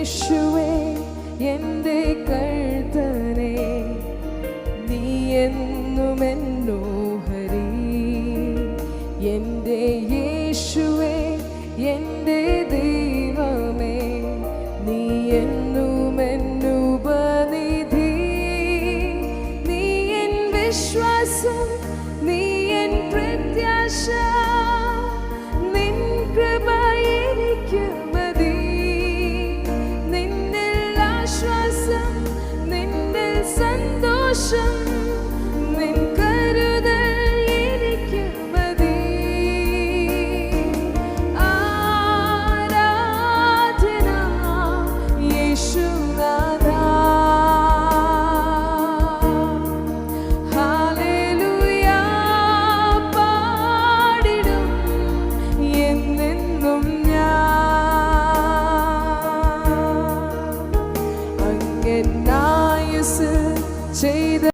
യേശുവേ എന്റെ കഴുത്തനെ നീ എന്നും എന്നോഹരി എന്റെ യേശുവേ എന്റെ ദൈവമേ നീ എന്നും എന്നുപനിധി നീ എൻ വിശ്വാസം என் ஆயுசு செய்த